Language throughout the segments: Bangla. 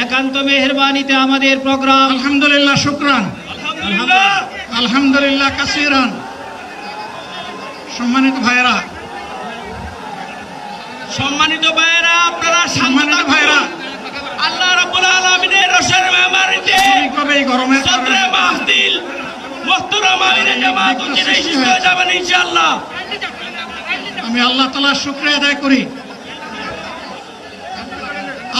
একান্ত মেহরবানিতে আমাদের প্রোগ্রাম। আলহামদুলিল্লাহ শুক্রান। আলহামদুলিল্লাহ। কাসিরান। সম্মানিত ভাইরা সম্মানিত ভাইয়েরা আপনারা সম্মানিত ভাইরা আল্লাহ রাব্বুল আলামিনের রসের মেহমানিতে গরমের সদরে মাহফিল মুহতারাম আমিরে জামাত হয়ে যাবেন ইনশাআল্লাহ। আমি আল্লাহ তালার শুক্রিয়া আদায় করি।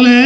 তাহলে